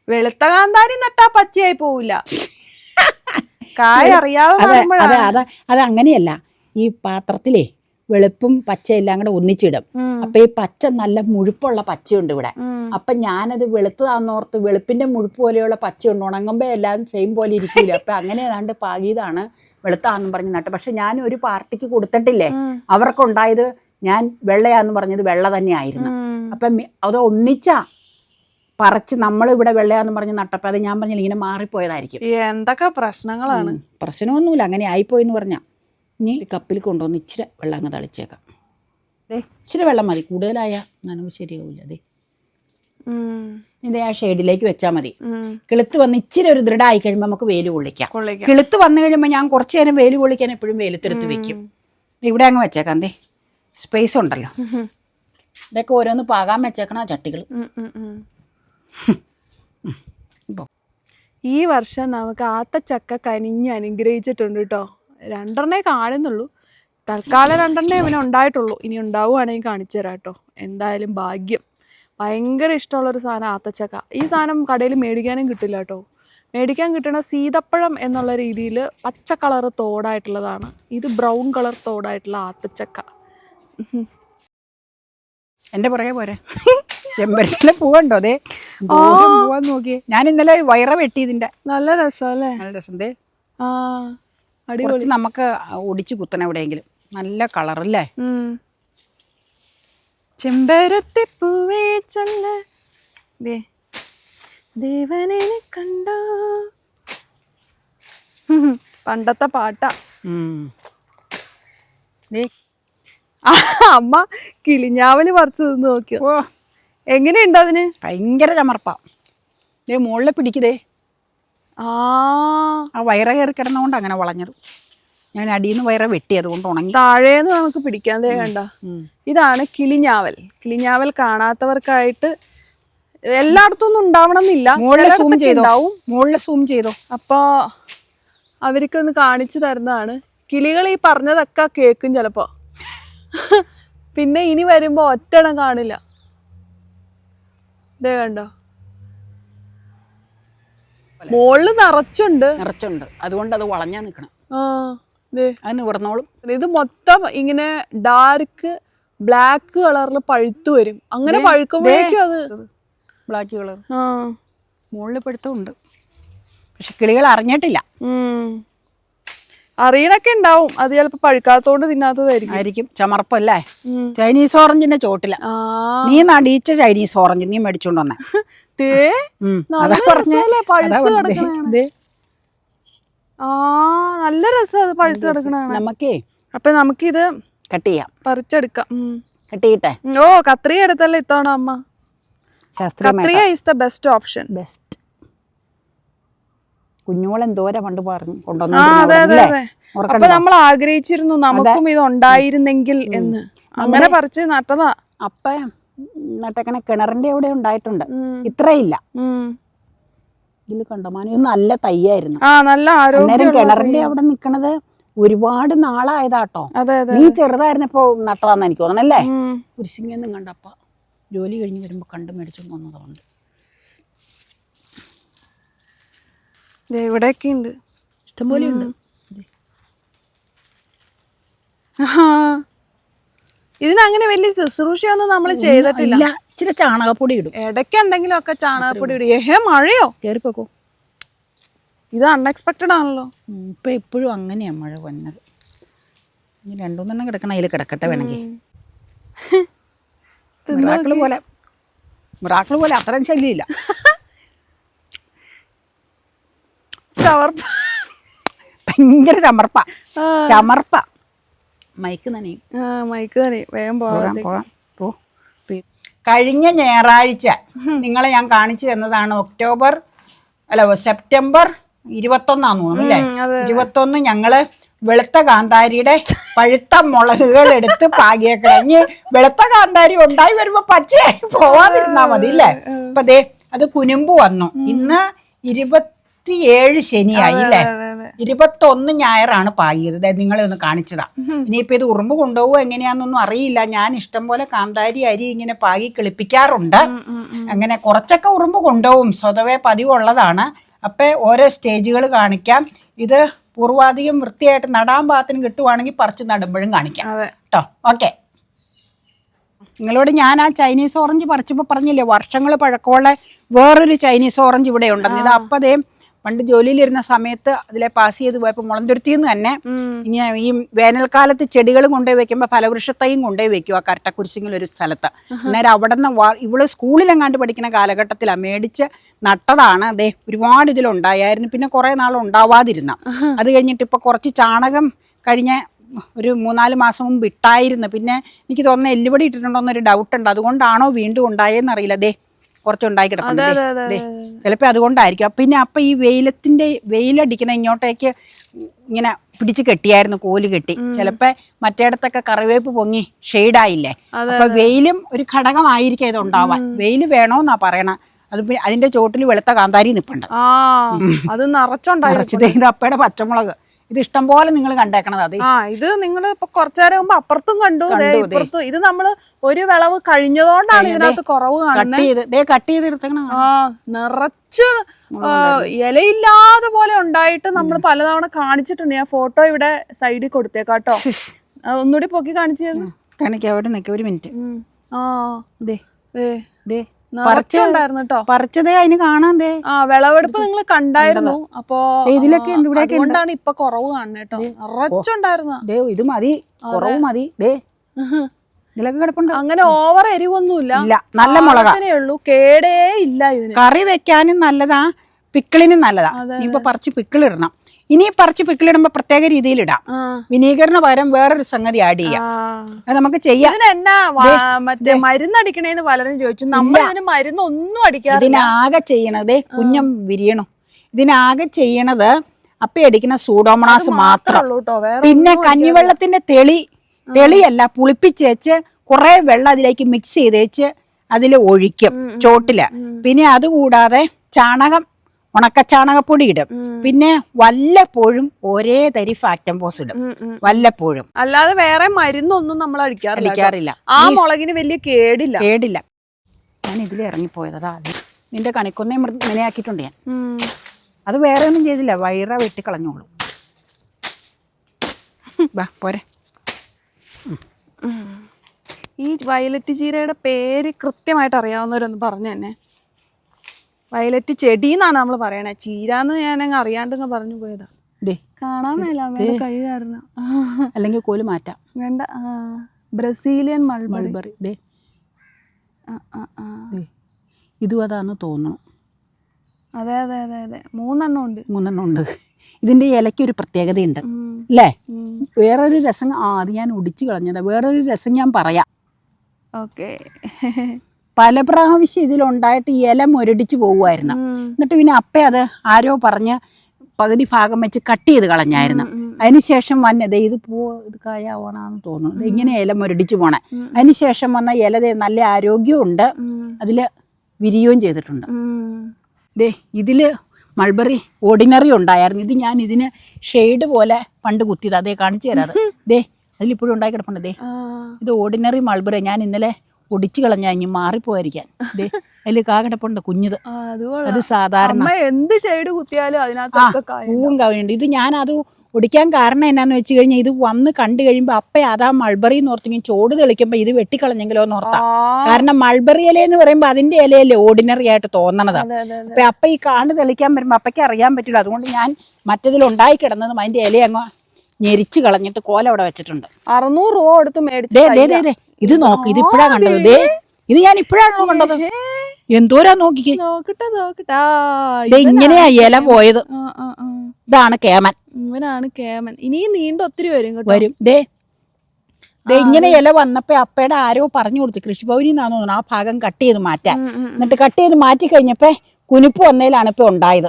Speaker 1: വെളുത്ത കാന്താരി നട്ടാ പച്ചയായി പോവില്ല. [LAUGHS] കായ അറിയാതെ
Speaker 2: അതെ അതെ അതെ അത് അങ്ങനെയല്ല. ഈ പാത്രത്തിലേ വെളുപ്പും പച്ചയെല്ലാം എല്ലാം കൂടെ ഒന്നിച്ചിടും. അപ്പൊ ഈ പച്ച നല്ല മുഴുപ്പുള്ള പച്ചയുണ്ട് ഇവിടെ. അപ്പൊ ഞാനത് വെളുത്തതാന്നോർത്ത് വെളുപ്പിന്റെ മുഴുപ്പ് പോലെയുള്ള പച്ചയുണ്ട്. ഉണങ്ങുമ്പോ എല്ലാം സെയിം പോലെ ഇരിക്കില്ല അപ്പൊ അങ്ങനെ ഏതാണ്ട് പാകിയതാണ് വെളുത്താന്ന് പറഞ്ഞ് നട്ട്. പക്ഷെ ഞാൻ ഒരു പാർട്ടിക്ക് കൊടുത്തിട്ടില്ലേ. അവർക്കുണ്ടായത് ഞാൻ വെള്ളയാന്ന് പറഞ്ഞത് വെള്ള തന്നെ
Speaker 1: ആയിരുന്നു
Speaker 2: അപ്പം അത് ഒന്നിച്ചാ പറിച്ച് നമ്മൾ ഇവിടെ വെള്ളയാന്ന് പറഞ്ഞ് നട്ടപ്പോൾ അത് ഞാൻ പറഞ്ഞില്ല ഇങ്ങനെ മാറിപ്പോയതായിരിക്കും.
Speaker 1: എന്തൊക്കെ പ്രശ്നങ്ങളാണ്?
Speaker 2: പ്രശ്നമൊന്നുമില്ല. അങ്ങനെ ആയിപ്പോയെന്ന് പറഞ്ഞാൽ ഇനി കപ്പിൽ കൊണ്ടുവന്ന് ഇച്ചിരി വെള്ളം അങ്ങ് തളിച്ചേക്കാം. ദേ. ഇച്ചിരി വെള്ളം മതി. കൂടുതലായ നനവ് ശരിയാവില്ല അതെ. ഇതിന്റെ ആ ഷെയ്ഡിലേക്ക് വെച്ചാൽ മതി. കിളുത്ത് വന്ന് ഇച്ചിരി ഒരു ദൃഢമായി കഴിയുമ്പോൾ നമുക്ക് വെയിൽ കൊള്ളിക്കാം. കിളുത്ത് വന്നു കഴിയുമ്പോൾ ഞാൻ കുറച്ച് നേരം വെയിൽ കൊള്ളിക്കാൻ എപ്പോഴും വെയിലത്തെടുത്ത് വെക്കും. ഇവിടെ അങ്ങ് വെച്ചേക്കാം. ദേ സ്പേസ് ഉണ്ടല്ലോ. ഇതൊക്കെ ഓരോന്ന് പാകാൻ വെച്ചേക്കണ ചട്ടികൾ
Speaker 1: ഈ വർഷം നമുക്ക് ആത്തച്ചക്ക കനിഞ്ഞ് അനുഗ്രഹിച്ചിട്ടുണ്ട് കേട്ടോ രണ്ടെണ്ണേ കാണുന്നുള്ളൂ. തൽക്കാലം രണ്ടെണ്ണേ ഇവനെ ഉണ്ടായിട്ടുള്ളൂ. ഇനി ഉണ്ടാവുകയാണെങ്കിൽ കാണിച്ചു തരാം കേട്ടോ എന്തായാലും ഭാഗ്യം. ഭയങ്കര ഇഷ്ടമുള്ളൊരു സാധനം ആത്തച്ചക്ക ഈ സാധനം കടയിൽ മേടിക്കാനും കിട്ടില്ല കേട്ടോ മേടിക്കാൻ കിട്ടണ സീതപ്പഴം എന്നുള്ള രീതിയിൽ പച്ച കളർ തോടായിട്ടുള്ളതാണ്. ഇത് ബ്രൗൺ കളർ തോടായിട്ടുള്ള ആത്തച്ചക്ക
Speaker 2: എന്റെ പുറകെ പോരെ. [LAUGHS] ചെമ്പരത്തിലെ പൂവുണ്ടോ അതെ പൂവാൻ നോക്കി ഞാൻ ഇന്നലെ വയറ വെട്ടി ഇതിന്റെ.
Speaker 1: നല്ല രസമല്ലേ
Speaker 2: നല്ല രസം.
Speaker 1: ആ അടിപൊളി.
Speaker 2: നമുക്ക് ഒടിച്ചു കുത്തണം എവിടെയെങ്കിലും. നല്ല കളറല്ലേ?
Speaker 1: ചെമ്പരത്തി പൂവേ ചൊല്ല. ദേവനെ കണ്ടോ? പണ്ടത്തെ പാട്ടാ. അമ്മ കിളിഞ്ഞാവൽ പറിച്ചു നോക്കിയോ? എങ്ങനെയുണ്ട് അതിന്?
Speaker 2: ഭയങ്കര ചമർപ്പാ. ദേ മുകളിൽ പിടിക്കുതേ
Speaker 1: ആ.
Speaker 2: ആ വയറ കയറി കിടന്നുകൊണ്ട് അങ്ങനെ വളഞ്ഞത്. ഞാൻ അടിയിൽ നിന്ന് വയറ വെട്ടി അതുകൊണ്ട് ഉണങ്ങി.
Speaker 1: താഴേന്ന് നമുക്ക് പിടിക്കാൻ ദേ കണ്ട. ഇതാണ് കിളിഞ്ഞാവൽ. കിളിഞ്ഞാവൽ കാണാത്തവർക്കായിട്ട് എല്ലായിടത്തും ഒന്നും ഉണ്ടാവണം എന്നില്ല
Speaker 2: മുകളിൽ സൂം ചെയ്തോ? മുകളിൽ സൂം ചെയ്തോ?
Speaker 1: അപ്പോൾ അവർക്കൊന്ന് കാണിച്ചു തരുന്നതാണ്. കിളികൾ ഈ പറഞ്ഞതൊക്കെ കേൾക്കും ചിലപ്പോൾ [LAUGHS] പിന്നെ ഇനി വരുമ്പോൾ ഒറ്റണം കാണില്ല. ഇതേ കണ്ടോ. മുകളിൽ നിറച്ചുണ്ട്.
Speaker 2: നിറച്ചുണ്ട്. അതുകൊണ്ട് അത് വളഞ്ഞാ
Speaker 1: നിക്കണം. ദേ.
Speaker 2: അത് നിവർന്നോളും
Speaker 1: ഇത് മൊത്തം ഇങ്ങനെ ഡാർക്ക് ബ്ലാക്ക് കളറിൽ പഴുത്തു വരും. അങ്ങനെ പഴുക്കുമ്പോഴേക്കും അത്
Speaker 2: ബ്ലാക്ക് കളർ മുകളിൽ പിടുത്തമുണ്ട് പക്ഷെ കിളികൾ അറിഞ്ഞിട്ടില്ല.
Speaker 1: അറിയണൊക്കെ ഉണ്ടാവും. അത് ചിലപ്പോ പഴുക്കാത്തോണ്ട് തിന്നാത്തതായിരിക്കും.
Speaker 2: ആയിരിക്കും. ചമർപ്പല്ലേ? ചൈനീസ് ഓറഞ്ചിന്റെ ചോട്ടില. നീ നടിയിച്ച ചൈനീസ് ഓറഞ്ച് നീ മേടിച്ചോണ്ട് വന്നേ.
Speaker 1: ആ നല്ല രസം പഴുത്ത്
Speaker 2: നമുക്കേ
Speaker 1: അപ്പൊ നമുക്കിത്
Speaker 2: കട്ട് ചെയ്യാം.
Speaker 1: പറിച്ചെടുക്കാം. കട്ടിയിട്ടെ
Speaker 2: കട്ട്
Speaker 1: ഓ കത്രിക എടുത്തല്ലേ ഇത്തവണ അമ്മ? കത്രിക is the best option
Speaker 2: best കുഞ്ഞുങ്ങൾ എന്തോരം പണ്ട് പറഞ്ഞു
Speaker 1: കൊണ്ടുവന്നു അപ്പൊ നമ്മൾ ആഗ്രഹിച്ചിരുന്നു നമുക്കും ഇത് ഉണ്ടായിരുന്നെങ്കിൽ എന്ന്. അങ്ങനെ പറിച്ച് നട്ടതാ.
Speaker 2: അപ്പ നട്ടക്കണ കിണറിന്റെ അവിടെ ഉണ്ടായിട്ടുണ്ട്. ഇത്രയില്ല. ഇതിൽ കണ്ടമാനം ഇത് നല്ല തയ്യായിരുന്നു. അന്നേരം കിണറിന്റെ അവിടെ നിക്കണത് ഒരുപാട് നാളായതാട്ടോ. നീ ചെറുതായിരുന്നപ്പോ നട്ടതാന്ന് എനിക്ക് തോന്നണല്ലേ?
Speaker 1: കുരിശിങ്ങനെ
Speaker 2: കുരിശിങ്ങൊന്നും കണ്ടപ്പ. ജോലി കഴിഞ്ഞ് വരുമ്പോ കണ്ടു മേടിച്ചു വന്നതുകൊണ്ട്.
Speaker 1: ഇവിടെയൊക്കെ ഉണ്ട്
Speaker 2: ഇഷ്ടംപോലെ ഉണ്ട്.
Speaker 1: ഇതിനങ്ങനെ വലിയ ശുശ്രൂഷയൊന്നും നമ്മൾ ചെയ്തിട്ടില്ല.
Speaker 2: ഇച്ചിരി ചാണകപ്പൊടി ഇടും.
Speaker 1: ഇടയ്ക്ക് എന്തെങ്കിലും ഒക്കെ ചാണകപ്പൊടി ഇടും. ഏഹേ മഴയോ?
Speaker 2: കയറിപ്പോക്കോ
Speaker 1: ഇത് അൺഎക്സ്പെക്റ്റഡ് ആണല്ലോ.
Speaker 2: ഇപ്പൊ എപ്പോഴും അങ്ങനെയാ മഴ വന്നത്. ഇനി രണ്ടുമൂന്നെണ്ണം കിടക്കണം അതിൽ കിടക്കട്ടെ വേണമെങ്കിൽ. മിറാക്കിൾ പോലെ. മിറാക്കിൾ പോലെ അത്രയും ശല്യമില്ല. [LAUGHS]
Speaker 1: ചവർപ്പ.
Speaker 2: ഭയങ്കര ചമർപ്പ. ചമർപ്പ. മൈക്ക് നനയും.
Speaker 1: മൈക്ക് തന്നെ വേഗം
Speaker 2: പോകാം
Speaker 1: പോകാം
Speaker 2: പോ. കഴിഞ്ഞ ഞായറാഴ്ച നിങ്ങളെ ഞാൻ കാണിച്ചു തന്നതാണ് ഒക്ടോബർ അല്ല സെപ്റ്റംബർ ഇരുപത്തൊന്നാന്ന് തോന്നുന്നു അല്ലേ? ഇരുപത്തൊന്ന് ഞങ്ങൾ വെളുത്ത കാന്താരിയുടെ പഴുത്ത മുളകുകൾ എടുത്ത് പാകിയ കഴിഞ്ഞ് വെളുത്ത കാന്താരി ഉണ്ടായി വരുമ്പോ പച്ചയായി പോവാതിരുന്നാ മതി അല്ലേ അപ്പൊ അതെ അത് കുനുമ്പ് വന്നു. ഇന്ന് ഇരുപത്തിയേഴ് ശനിയായി അല്ലേ? ഇരുപത്തൊന്ന് ഞായറാണ് പാകിയത്. നിങ്ങളെ ഒന്ന് കാണിച്ചതാ. ഇനിയിപ്പോ ഇത് ഉറുമ്പ് കൊണ്ടുപോകുമോ എങ്ങനെയാന്നൊന്നും അറിയില്ല. ഞാൻ ഇഷ്ടം പോലെ കാന്താരി അരി ഇങ്ങനെ പാകി കിളിപ്പിക്കാറുണ്ട്. അങ്ങനെ കുറച്ചൊക്കെ ഉറുമ്പ് കൊണ്ടുപോകും സ്വതവേ പതിവുള്ളതാണ്. അപ്പൊ ഓരോ സ്റ്റേജുകൾ കാണിക്കാം. ഇത് പൂർവാധികം വൃത്തിയായിട്ട് നടാൻ പാകത്തിന് കിട്ടുവാണെങ്കിൽ പറിച്ച് നടുമ്പോഴും കാണിക്കാം. കേട്ടോ ഓക്കെ. നിങ്ങളോട് ഞാൻ ആ ചൈനീസ് ഓറഞ്ച് പറിച്ചപ്പോൾ പറഞ്ഞില്ലേ വർഷങ്ങൾ പഴക്കമുള്ള വേറൊരു ചൈനീസ് ഓറഞ്ച് ഇവിടെ ഉണ്ടെന്ന് ഇത് അപ്പതേ പണ്ട് ജോലിയിലിരുന്ന സമയത്ത് അതിലെ പാസ് ചെയ്ത് പോയപ്പോൾ മുളന്തുരുത്തിയിൽ നിന്ന് തന്നെ ഇനി ഈ വേനൽക്കാലത്ത് ചെടികൾ കൊണ്ടുപോയി വെക്കുമ്പോൾ ഫലവൃക്ഷത്തെയും കൊണ്ടുപോയി വെക്കും ആ കരട്ടക്കുരിശിങ്ങിൽ ഒരു സ്ഥലത്ത് അന്നേരം അവിടെ നിന്ന് ഇവൾ സ്കൂളിലെങ്ങാണ്ട് പഠിക്കുന്ന കാലഘട്ടത്തിലാണ് മേടിച്ച് നട്ടതാണ്. അതെ ഒരുപാട് ഇതിലുണ്ടായായിരുന്നു. പിന്നെ കുറേ നാൾ ഉണ്ടാവാതിരുന്ന അത് കഴിഞ്ഞിട്ട് ഇപ്പോൾ കുറച്ച് ചാണകം കഴിഞ്ഞ ഒരു മൂന്നാൽ മാസം മുമ്പ് ഇട്ടായിരുന്നു. പിന്നെ എനിക്ക് തോന്നുന്ന എല്ലുപടി ഇട്ടിട്ടുണ്ടോ എന്നൊരു ഡൗട്ട് ഉണ്ട്. അതുകൊണ്ടാണോ വീണ്ടും ഉണ്ടായെന്ന് അറിയില്ല ദേ കുറച്ച് ഉണ്ടായി കിടപ്പുണ്ട്
Speaker 1: അതെ, അതെ,
Speaker 2: ദേ. ചിലപ്പോൾ അതുകൊണ്ടായിരിക്കും. പിന്നെ അപ്പം ഈ വെയിലത്തിന്റെ വെയിലടിക്കുന്ന ഇങ്ങോട്ടേക്ക് ഇങ്ങനെ പിടിച്ച് കെട്ടിയായിരുന്നു കോൽ കെട്ടി. ചിലപ്പോൾ മറ്റേടത്തൊക്കെ കറിവേപ്പ് പൊങ്ങി ഷെയ്ഡായില്ലേ? അപ്പൊ വെയിലും ഒരു ഘടകമായിരിക്കും ഇത് ഉണ്ടാവാൻ. വെയിൽ വേണോന്നാ പറയണ. അത് അതിന്റെ ചോട്ടിൽ വെളുത്ത കാന്താരി നിപ്പുണ്ട്.
Speaker 1: അത് നിറച്ചുണ്ടായി
Speaker 2: അപ്പയുടെ പച്ചമുളക്. ഇത് ഇഷ്ടം പോലെ നിങ്ങൾ കണ്ടേക്കണത് അത്.
Speaker 1: ആ ഇത് നിങ്ങൾ ഇപ്പൊ കുറച്ചു നേരം മുമ്പ് അപ്പുറത്തും കണ്ടു. ഇപ്പുറത്തും ഇത് നമ്മൾ ഒരു വിളവ് കഴിഞ്ഞതുകൊണ്ടാണ് ഇതിനകത്ത് കുറവ്
Speaker 2: കട്ട്
Speaker 1: കാണുന്നത്.
Speaker 2: കട്ട് ചെയ്ത്
Speaker 1: ആ നിറച്ച് ഇലയില്ലാതെ പോലെ ഉണ്ടായിട്ട് നമ്മൾ പലതവണ കാണിച്ചിട്ടുണ്ട്. ഞാൻ ഫോട്ടോ ഇവിടെ സൈഡിൽ കൊടുത്തേക്കാട്ടോ ഒന്നുകൂടി പൊക്കി കാണിച്ചു തരുന്നു.
Speaker 2: കാണിക്കാം അവിടെ നിൽക്കുക ഒരു മിനിറ്റ്.
Speaker 1: ആ
Speaker 2: ദേ.
Speaker 1: ദേ. കേട്ടോ
Speaker 2: പറിച്ചതേ അതിന് കാണാൻ ദേ
Speaker 1: ആ വിളവെടുപ്പ് നിങ്ങൾ കണ്ടായിരുന്നു. അപ്പോ
Speaker 2: ഇതിലൊക്കെ ഉണ്ട്, ഇവിടെയൊക്കെ ഉണ്ട്.
Speaker 1: അതുകൊണ്ടാണ് ഇപ്പൊ കുറവ് കാണുന്നത് കേട്ടോ നിറച്ചുണ്ടായിരുന്നു.
Speaker 2: ദേ ഇത് മതി. കുറവ് മതി. ദേ. ഇതിലൊക്കെ കിടപ്പുണ്ട്.
Speaker 1: അങ്ങനെ ഓവർ എരിവൊന്നുമില്ല.
Speaker 2: ഇല്ല നല്ല മുളക്.
Speaker 1: ഉള്ളൂ. കേടേ ഇല്ല ഇതിന്.
Speaker 2: കറി വെക്കാനും നല്ലതാ പിക്കിളിനും നല്ലതാ. ഇപ്പൊ പറിച്ച് പിക്കിളിടണം. ഇനി പറിച്ച് പിക്കിലിടുമ്പോ പ്രത്യേക രീതിയിൽ ഇടാം വിനീകരണ പകരം വേറൊരു സംഗതി ആഡ് ചെയ്യാം. അത് നമുക്ക് ചെയ്യാം.
Speaker 1: മറ്റേ മരുന്നടിക്കണേന്ന് പലരും ചോദിച്ചു. നമ്മൾ ഇതിന് മരുന്ന് ഒന്നും അടിക്കാറില്ല.
Speaker 2: ഇതിനാകെ ചെയ്യണത് കുഞ്ഞം വിരിയണം. ഇതിനാകെ ചെയ്യണത് അപ്പൊ അടിക്കുന്ന സൂഡോമണാസ് മാത്രം പിന്നെ കഞ്ഞിവെള്ളത്തിന്റെ തെളി തെളിയല്ല പുളിപ്പിച്ചേച്ച് കുറെ വെള്ളം അതിലേക്ക് മിക്സ് ചെയ്തേച്ച് അതിൽ ഒഴിക്കും ചോട്ടിൽ. പിന്നെ അതുകൂടാതെ ചാണകം ഉണക്ക ചാണകപ്പൊടി ഇടും പിന്നെ വല്ലപ്പോഴും ഒരേ തരി ഫാക്ടംപോസ് ഇടും.
Speaker 1: ഉം, ഉം.
Speaker 2: വല്ലപ്പോഴും.
Speaker 1: അല്ലാതെ വേറെ മരുന്നൊന്നും നമ്മൾ അടിക്കാറില്ല
Speaker 2: അടിക്കാറില്ല.
Speaker 1: ആ മുളകിന് വലിയ കേടില്ല.
Speaker 2: കേടില്ല. ഞാൻ ഇതിൽ ഇറങ്ങിപ്പോയത് അതാ. നിന്റെ കണിക്കൊന്നേ മെനയാക്കിയിട്ടുണ്ട് ഞാൻ. അത് വേറെ ഒന്നും ചെയ്തില്ല. വയറ വെട്ടിക്കളഞ്ഞോളൂ വാ [LAUGHS] പോരെ.
Speaker 1: ഈ വയലറ്റ് ചീരയുടെ പേര് കൃത്യമായിട്ട് അറിയാവുന്നവരൊന്ന് പറഞ്ഞു തന്നെ. വയലറ്റ് ചെടി എന്നാണ് നമ്മൾ പറയണേ. ചീരാന്ന് ഞാൻ അങ്ങ് അറിയാണ്ടങ്ങ് പറഞ്ഞു പോയതാ.
Speaker 2: ദേ
Speaker 1: കാണാൻ മേല അമ്മയുടെ കൈ കാരണം.
Speaker 2: അല്ലെങ്കിൽ കോൽ മാറ്റാം.
Speaker 1: വേണ്ട ബ്രസീലിയൻ മൾബറി.
Speaker 2: ദേ.
Speaker 1: ആ, ആ, ആ.
Speaker 2: ദേ ഇതും അതാന്ന് തോന്നുന്നു
Speaker 1: അതെ അതെ അതെ അതെ. മൂന്നെണ്ണം ഉണ്ട്.
Speaker 2: മൂന്നെണ്ണം ഉണ്ട്. ഇതിന്റെ ഇലയ്ക്ക് ഒരു പ്രത്യേകതയുണ്ട്. അല്ലേ. വേറൊരു രസം ആ അത് ഞാൻ ഒടിച്ചു കളഞ്ഞതാ. വേറൊരു രസം ഞാൻ പറയാം.
Speaker 1: ഓക്കെ.
Speaker 2: പല പ്രാവശ്യം ഇതിലുണ്ടായിട്ട് ഇല മുരടിച്ച് പോകുമായിരുന്നു എന്നിട്ട് പിന്നെ അപ്പേ അത് ആരോ പറഞ്ഞ് പകുതി ഭാഗം വെച്ച് കട്ട് ചെയ്ത് കളഞ്ഞായിരുന്നു. അതിനുശേഷം വന്നത് ഇത് പോ ഇത് കായാവണമെന്ന് തോന്നുന്നു. ഇങ്ങനെ ഇല മുരടിച്ചു പോണേ. അതിനുശേഷം വന്ന ഇല നല്ല ആരോഗ്യമുണ്ട് ഉണ്ട് അതിൽ വിരിയുകയും ചെയ്തിട്ടുണ്ട്. ദേ ഇതിൽ മൾബറി ഓർഡിനറി ഉണ്ടായിരുന്നു. ഇത് ഞാൻ ഇതിന് ഷെയ്ഡ് പോലെ പണ്ട് കുത്തിയത്. അതേ കാണിച്ചു തരാതെ. [LAUGHS] ദേ അതിലിപ്പോഴും ഉണ്ടായി കിടപ്പുണ്ട്. ദേ ഇത് ഓർഡിനറി മൾബറി. ഞാൻ ഇന്നലെ ഒടിച്ചു കളഞ്ഞ ഇനി മാറിപ്പോയിരിക്കാൻ. അതിൽ കാ കിടപ്പുണ്ട് കുഞ്ഞത്. അത് സാധാരണ
Speaker 1: എന്ത് ഷെയ്ഡ് കുത്തിയാലും അതിനകത്ത്
Speaker 2: പൂവും കാവുണ്ട് ഇത് ഞാൻ അത് ഒടിക്കാൻ കാരണം എന്നാന്ന് വെച്ച് കഴിഞ്ഞാൽ ഇത് വന്ന് കണ്ടു കഴിയുമ്പോൾ അപ്പ അതാ മൾബറി എന്ന് ഓർത്തെങ്കിൽ ചോട് തെളിക്കുമ്പോൾ ഇത് വെട്ടിക്കളഞ്ഞെങ്കിലോ എന്ന് ഓർത്താ. കാരണം മൾബറി ഇല എന്ന് പറയുമ്പോൾ അതിന്റെ ഇലയല്ലേ ഓർഡിനറി ആയിട്ട് തോന്നണത്. അപ്പൊ അപ്പ ഈ കാണ്ട് തെളിക്കാൻ വരുമ്പോൾ അപ്പയ്ക്ക് അറിയാൻ പറ്റില്ല. അതുകൊണ്ട് ഞാൻ മറ്റതിൽ ഉണ്ടായി കിടന്നതും അതിന്റെ ഇല അങ്ങ് ഞെരിച്ച് കളഞ്ഞിട്ട് കോല അവിടെ വെച്ചിട്ടുണ്ട്.
Speaker 1: അറുന്നൂറ് രൂപ കൊടുത്ത് മേടിച്ച
Speaker 2: ഇത് നോക്ക് ഇത് ഇപ്പോഴാ കണ്ടത്. ദേ ഇത് ഞാൻ ഇപ്പോഴാണല്ലോ കണ്ടത്? എന്തോരാ നോക്കിക്കേ.
Speaker 1: നോക്കട്ടെ നോക്കട്ടാ.
Speaker 2: ഇങ്ങനെയാ ഇല പോയത്. ഇതാണ് കേമൻ.
Speaker 1: ഇവനാണ് കേമൻ. ഇനിയും നീണ്ട ഒത്തിരി വരും
Speaker 2: വരും. ദേ ദേ ഇങ്ങനെ ഇല വന്നപ്പോ അപ്പയുടെ ആരോ പറഞ്ഞു കൊടുത്തു കൃഷിഭവനിൽ നിന്നാന്ന് തോന്നുന്നു ആ ഭാഗം കട്ട് ചെയ്ത് മാറ്റാൻ. എന്നിട്ട് കട്ട് ചെയ്ത് മാറ്റി കഴിഞ്ഞപ്പോ കുനിപ്പ് വന്നതിലാണ് ഇപ്പൊ ഉണ്ടായത്.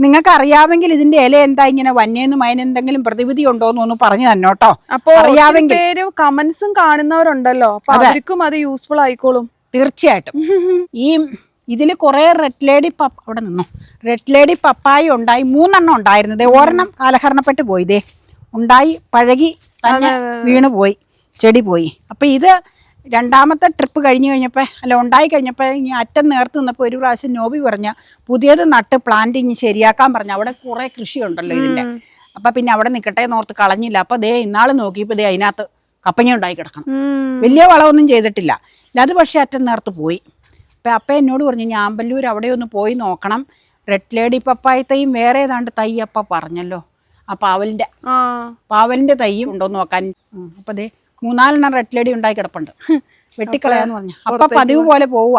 Speaker 2: നിങ്ങൾക്ക് അറിയാമെങ്കിൽ ഇതിന്റെ ഇല എന്താ? ഇങ്ങനെ വന്യെന്നും അതിനെന്തെങ്കിലും പ്രതിവിധി ഉണ്ടോ എന്നൊന്ന് പറഞ്ഞു തന്നോട്ടോ
Speaker 1: അപ്പൊ
Speaker 2: അറിയാമെങ്കിൽ.
Speaker 1: പേര് കമന്റ്സും കാണുന്നവരുണ്ടല്ലോ. അപ്പൊ അവർക്കും അത് യൂസ്ഫുൾ ആയിക്കോളും.
Speaker 2: തീർച്ചയായിട്ടും. [LAUGHS] ഈ ഇതിൽ കുറേ റെഡ് ലേഡി പപ്പ അവിടെ നിന്നു. റെഡ് ലേഡി പപ്പായ ഉണ്ടായി. മൂന്നെണ്ണം ഉണ്ടായിരുന്നത് ഒരെണ്ണം കാലഹരണപ്പെട്ട് പോയി. ദേ ഉണ്ടായി പഴകി തന്നെ വീണ് പോയി ചെടി പോയി അപ്പം ഇത് രണ്ടാമത്തെ ട്രിപ്പ് കഴിഞ്ഞ് കഴിഞ്ഞപ്പോൾ അല്ല ഉണ്ടായി കഴിഞ്ഞപ്പോൾ ഇനി അറ്റം നേർത്ത് നിന്നപ്പോൾ ഒരു പ്രാവശ്യം നോബി പറഞ്ഞ പുതിയത് നട്ട് പ്ലാന്റിങ് ശരിയാക്കാൻ പറഞ്ഞു അവിടെ കുറേ കൃഷിയുണ്ടല്ലോ ഇതിന്റെ അപ്പം പിന്നെ അവിടെ നിൽക്കട്ടെ എന്നോർത്ത് കളഞ്ഞില്ല. അപ്പം ദേ ഇന്നാൾ നോക്കിയപ്പോൾ ദേ അതിനകത്ത് കപ്പഞ്ഞ ഉണ്ടായി കിടക്കണം. വലിയ വളമൊന്നും ചെയ്തിട്ടില്ല. അത് പക്ഷേ അറ്റം നേർത്ത് പോയി. അപ്പം അപ്പ എന്നോട് പറഞ്ഞു ഞാൻ അമ്പല്ലൂർ അവിടെ ഒന്ന് പോയി നോക്കണം. റെഡ് ലേഡി പപ്പായത്തെയും വേറെ ഏതാണ്ട് തൈ അപ്പ പറഞ്ഞല്ലോ. ആ
Speaker 1: പാവലിന്റെ
Speaker 2: പാവലിന്റെ തൈയും ഉണ്ടോ നോക്കാൻ. അപ്പം ദേ മൂന്നാലെണ്ണം റെഡ് ലേഡി ഉണ്ടായി കിടപ്പുണ്ട്. വെട്ടിക്കളയാന്ന് പറഞ്ഞു. അപ്പൊ പതിവ് പോലെ പോവുക.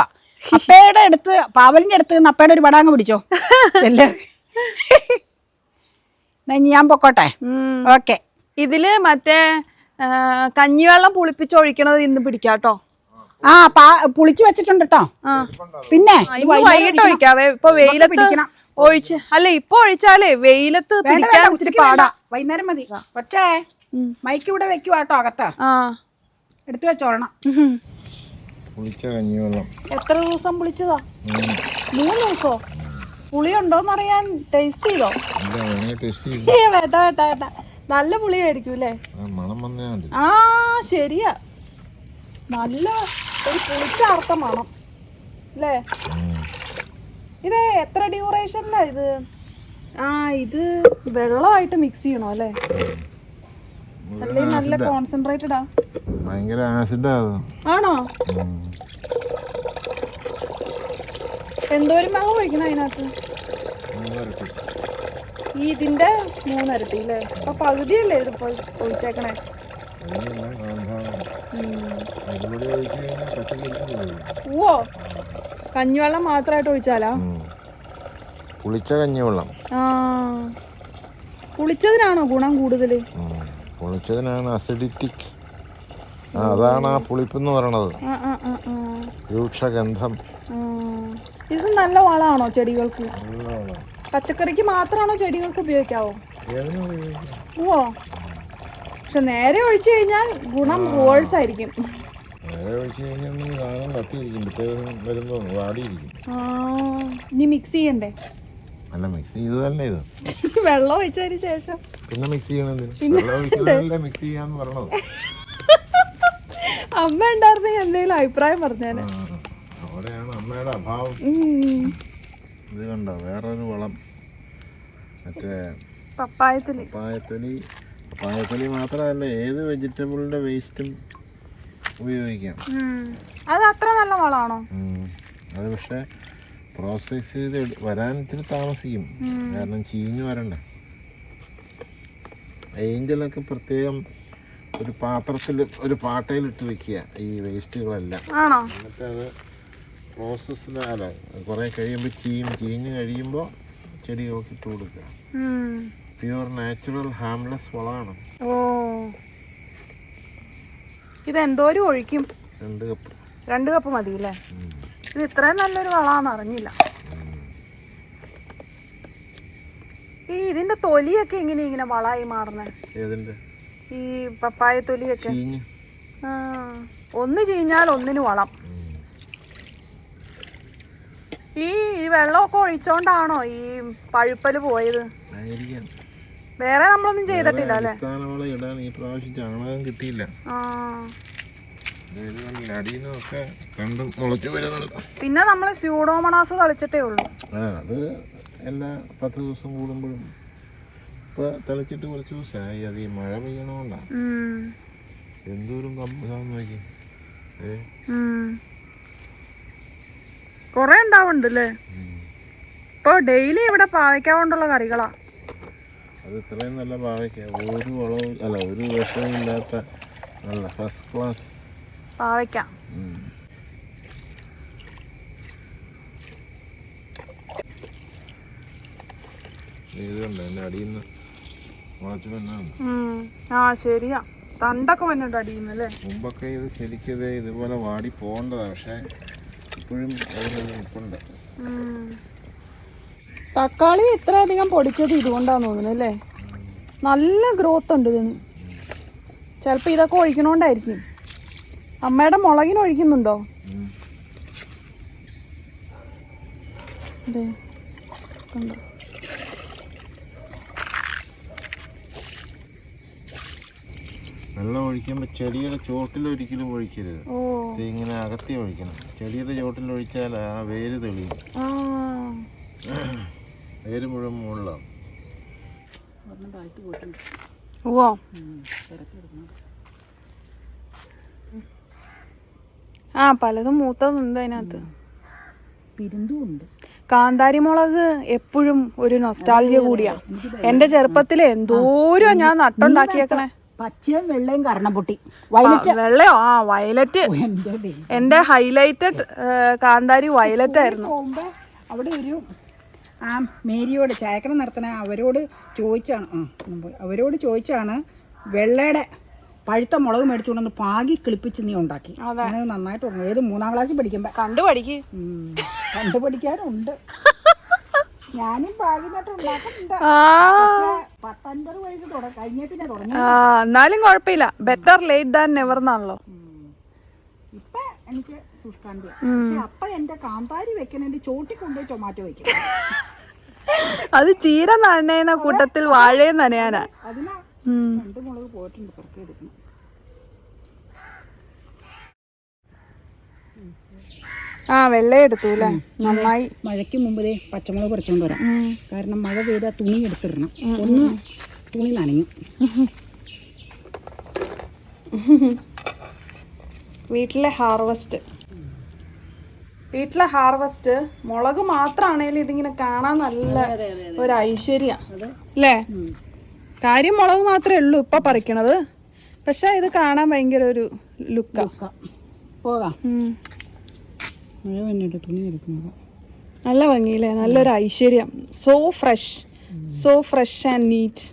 Speaker 2: അപ്പയുടെ അടുത്ത് പാവലിന്റെ അടുത്ത് നിന്ന് അപ്പയുടെ ഒരു പടാങ്ങ് പിടിച്ചോ. ചെല്ല്. ഞാൻ പൊക്കോട്ടെ. ഓക്കെ.
Speaker 1: ഇതിൽ മറ്റേ കഞ്ഞിവെള്ളം കഞ്ഞിവെള്ളം പുളിപ്പിച്ചൊഴിക്കണത് ഇന്ന് പിടിക്കാട്ടോ.
Speaker 2: ആ പാ പുളിച്ചു വെച്ചിട്ടുണ്ട് കേട്ടോ പിന്നെ
Speaker 1: വൈകിട്ട്. ഒഴിക്കാവേ. ഇപ്പൊ വെയിലത്ത്
Speaker 2: പിടിക്കണം.
Speaker 1: ഒഴിച്ച് അല്ലെ ഇപ്പൊ ഒഴിച്ചാലേ വെയിലത്ത് പിടിക്കാൻ പാടാ.
Speaker 2: വൈകുന്നേരം മതി. കൊച്ചേ മൈക്ക് ഇവിടെ വെക്കുക കേട്ടോ അകത്ത്.
Speaker 1: ആ.
Speaker 2: എടുത്തു വെച്ചോളണം.
Speaker 3: കഞ്ഞിവെള്ളം.
Speaker 1: എത്ര ദിവസം പുളിച്ചതാ മൂന്ന് ദിവസോ? പുളി ഉണ്ടോന്നറിയാൻ ടേസ്റ്റ് ചെയ്തോ വേട്ട വേട്ട വേട്ട നല്ല പുളിയായിരിക്കും അല്ലേ?
Speaker 3: ആ മണം
Speaker 1: ശരിയാ. നല്ല ഒരു പുളിച്ച അർത്ഥം വേണം അല്ലേ? ഇത് എത്ര ഡ്യൂറേഷനിലാ ഇത്? ആ ഇത് വെള്ളമായിട്ട് മിക്സ് ചെയ്യണോ അല്ലേ? നല്ല കോൺസെൻട്രേറ്റഡ്
Speaker 3: ഭയങ്കര ആസിഡാ അത്.
Speaker 1: ആണോ. എന്തോരം വെള്ളം ഒഴിക്കണം അതിനകത്ത്? ഈ ഇതിന്റെ മൂന്നരട്ടി അല്ലേ? അപ്പൊ പകുതിയല്ലേ ഇത് ഒഴിച്ചേക്കണേ. ഓ കഞ്ഞിവെള്ളം മാത്രമായിട്ട് ഒഴിച്ചാലാ.
Speaker 3: പുളിച്ച കഞ്ഞിവെള്ളം.
Speaker 1: ആ. പുളിച്ചതിനാണോ ഗുണം കൂടുതൽ?
Speaker 3: ഉം. പുളിച്ചതിനാണ് അസിഡിറ്റിക് അതാണ് ആ പുളിപ്പെന്ന് പറയണത്. രൂക്ഷഗന്ധം.
Speaker 1: ഇത് നല്ല വളമാണോ ചെടികൾക്ക്? പച്ചക്കറിക്ക് മാത്രമാണോ ചെടികൾക്ക് ഉപയോഗിക്കാവോ. ഓ പക്ഷെ നേരെ ഒഴിച്ചു കഴിഞ്ഞാൽ ഗുണം റിവേഴ്സ് ആയിരിക്കും. ഇനി മിക്സ് ചെയ്യണ്ടേ?
Speaker 3: അല്ല മിക്സ് ചെയ്ത് തന്നെ ഇത്. [LAUGHS]
Speaker 1: വെള്ളം ഒഴിച്ചതിന് ശേഷം.
Speaker 3: പിന്നെ മിക്സ് ചെയ്യണമെന്തിന് വെള്ളം ഒഴിക്കുന്നതല്ലേ മിക്സ് ചെയ്യാന്ന് പറഞ്ഞത്? [LAUGHS]
Speaker 1: അമ്മ ഉണ്ടായിരുന്നെങ്കിൽ എന്തെങ്കിലും അഭിപ്രായം
Speaker 3: പറഞ്ഞാൽ. അവിടെയാണ് അമ്മയുടെ അഭാവം. ഇത് കണ്ടോ? വേറൊരു വളം. മറ്റേ
Speaker 1: പപ്പായത്തൊലി.
Speaker 3: പപ്പായത്തൊലി. പപ്പായത്തൊലി മാത്രമല്ല ഏത് വെജിറ്റബിളിന്റെ വേസ്റ്റും ഉപയോഗിക്കാം.
Speaker 1: അത് അത്ര നല്ല വളമാണോ?
Speaker 3: അത് പക്ഷേ പ്രോസസ്സ് ചെയ്ത് വരാൻ ഇത്തിരി താമസിക്കും. കാരണം ചീഞ്ഞു വരണ്ട. ഏഞ്ചലൊക്കെ പ്രത്യേകം ഒരു പാത്രത്തിൽ ഒരു പാട്ടയിലിട്ട് വെക്കുക ഈ വേസ്റ്റുകളെല്ലാം. എന്നിട്ട് അത് പ്രോസസ്സിൽ അല്ല കുറേ കഴിയുമ്പോൾ ചീയും ചീഞ്ഞ് കഴിയുമ്പോൾ ചെടികൾക്ക് ഇട്ട് കൊടുക്കുക. പ്യുവർ നാച്ചുറൽ ഹാംലെസ് വളമാണ്.
Speaker 1: ഓ. ഇത് എന്തോരം ഒഴിക്കും?
Speaker 3: രണ്ട് കപ്പ്.
Speaker 1: രണ്ട് കപ്പ് മതി അല്ലേ ഇത് ഇത്രയും നല്ലൊരു വളാന്ന് അറിഞ്ഞില്ല. ഈ ഇതിന്റെ തൊലിയൊക്കെ ഇങ്ങനെ ഇങ്ങനെ വളായി മാറുന്നത്? ഈ പപ്പായ തൊലിയൊക്കെ? ഒന്ന് ചീഞ്ഞാൽ ഒന്നിന് വളം. ഈ ഈ വെള്ളമൊക്കെ ഒഴിച്ചോണ്ടാണോ ഈ പഴുപ്പൽ പോയത്? വേറെ നമ്മളൊന്നും ചെയ്തിട്ടില്ല അല്ലേ?
Speaker 3: അടിസ്ഥാന ഇടാൻ ഈ പ്രാവശ്യം ചാണകം കിട്ടിയില്ല.
Speaker 1: പിന്നെ നമ്മൾ സ്യൂഡോമണാസ് തളിച്ചിട്ടേ ഉള്ളൂ.
Speaker 3: അത് എല്ലാ പത്ത് ദിവസം കൂടുമ്പോഴും ഇപ്പൊ തളിച്ചിട്ട് കുറച്ച് ദിവസമായി. അത് ഈ മഴ പെയ്യണോണ്ടാ.
Speaker 1: ഉം.
Speaker 3: എന്തോരം കമ്പസാന്ന് നോക്കി.
Speaker 1: കൊറേ ഉണ്ടാവുണ്ടല്ലേ ഇപ്പൊ ഡെയിലി ഇവിടെ പാവയ്ക്ക കൊണ്ടുള്ള കറികളാ.
Speaker 3: അത് ഇത്രയും നല്ല പാവയ്ക്ക. ഒരു വളവും അല്ല ഒരു വിഷവും ഇല്ലാത്ത നല്ല ഫസ്റ്റ് ക്ലാസ്
Speaker 1: പാവയ്ക്ക. ആ ശരിയാ. തണ്ടൊക്കെ വന്നിട്ട് അടിയുന്നല്ലേ?
Speaker 3: മുമ്പൊക്കെ ഇത് ഇതുപോലെ വാടി പോകേണ്ടതാണ്. പക്ഷേ ഇപ്പോഴും നിൽപ്പുണ്ട്.
Speaker 1: തക്കാളി ഇത്രയധികം പൊടിച്ചത് ഇതുകൊണ്ടാന്ന് തോന്നുന്നു അല്ലേ? നല്ല ഗ്രോത്ത് ഉണ്ട് ഇതിന് ചിലപ്പോൾ ഇതൊക്കെ ഒഴിക്കണോണ്ടായിരിക്കും. അമ്മയുടെ മുളകിന് ഒഴിക്കുന്നുണ്ടോ. കണ്ടോ?
Speaker 3: വെള്ളം ഒഴിക്കുമ്പോൾ ചെടിയുടെ ചോട്ടിൽ ഒരിക്കലും ഒഴിക്കരുത്. ഇങ്ങനെ അകത്തി ഒഴിക്കണം. ചെടിയുടെ ചോട്ടിൽ ഒഴിച്ചാൽ ആ വേര് തെളിയും.
Speaker 1: ആ.
Speaker 3: വേര് മുഴുവൻ മുകളിലാവും.
Speaker 1: ഓ ആ പലതും മൂത്തതുണ്ട് അതിനകത്ത്. കാന്താരി മുളക് എപ്പോഴും ഒരു നൊസ്റ്റാൾജിയ കൂടിയാ. എന്റെ ചെറുപ്പത്തിൽ എന്തോരോ ഞാൻ നട്ടുണ്ടാക്കിയേക്കണേ.
Speaker 2: പച്ചയും വെള്ളയും കർണപ്പൊട്ടി
Speaker 1: വെള്ളയോ? ആ വയലറ്റ്. എന്റെ ഹൈലൈറ്റഡ് കാന്താരി വയലറ്റ് ആയിരുന്നു.
Speaker 2: അവിടെ ഒരു ആ മേരിയോട് ചായക്കട നടത്തണ അവരോട് ചോദിച്ചാണ്. അവരോട് ചോദിച്ചാണ് വെള്ളയുടെ പഴുത്ത മുളക് മേടിച്ചുകൊണ്ടൊന്ന് പാകി കിളിപ്പിച്ച് നീ ഉണ്ടാക്കി. നന്നായിട്ട് ഓർമ്മ ഏത് മൂന്നാം ക്ലാസ്സിൽ പഠിക്കുമ്പോ
Speaker 1: കണ്ടു പഠിക്ക്.
Speaker 2: കണ്ടു പഠിക്കാനുണ്ട്. ഞാനും പത്തൊൻപത് വയസ്സ് തുടങ്ങി.
Speaker 1: എന്നാലും കുഴപ്പമില്ല. ബെറ്റർ ലേറ്റ് ദാൻ നെവർ എന്നാണല്ലോ.
Speaker 2: ഇപ്പൊ എനിക്ക് സുഷ്കാന്തി. പക്ഷെ അപ്പൊ എന്റെ കാന്താരി വെക്കണേന്റെ ചോട്ടി കൊണ്ടുപോയി ടൊമാറ്റോ വെക്കും.
Speaker 1: അത് ചീര നനയുന്ന കൂട്ടത്തിൽ വാഴയും നനയാനാ.
Speaker 2: അതിനാ. രണ്ട് മുളക് പോയിട്ടുണ്ട് പുറത്ത്
Speaker 1: ആ അല്ലേ നന്നായി.
Speaker 2: മഴയ്ക്ക് മുമ്പേ പച്ചമുളക് പറിച്ചുകൊണ്ട് വരാം. കാരണം മഴ പെയ്താൽ തുണി എടുത്തിടണം. ഒന്ന് തുണി നനഞ്ഞു [LAUGHS]
Speaker 1: വീട്ടിലെ ഹാർവസ്റ്റ്. വീട്ടിലെ ഹാർവസ്റ്റ് മുളക് മാത്രമാണേലും ഇതിങ്ങനെ കാണാൻ നല്ല ഒരു ഐശ്വര്യ. അല്ലേ കാര്യം മുളക് മാത്രമേ ഉള്ളൂ ഇപ്പൊ പറിക്കണത്. പക്ഷെ ഇത് കാണാൻ ഭയങ്കര ഒരു ലുക്കാ.
Speaker 2: പോകാം. മഴ വന്നിട്ട് തുണി എടുക്കുന്നത്
Speaker 1: നല്ല ഭംഗിയില്ലേ? നല്ലൊരു ഐശ്വര്യം. So fresh so fresh and neat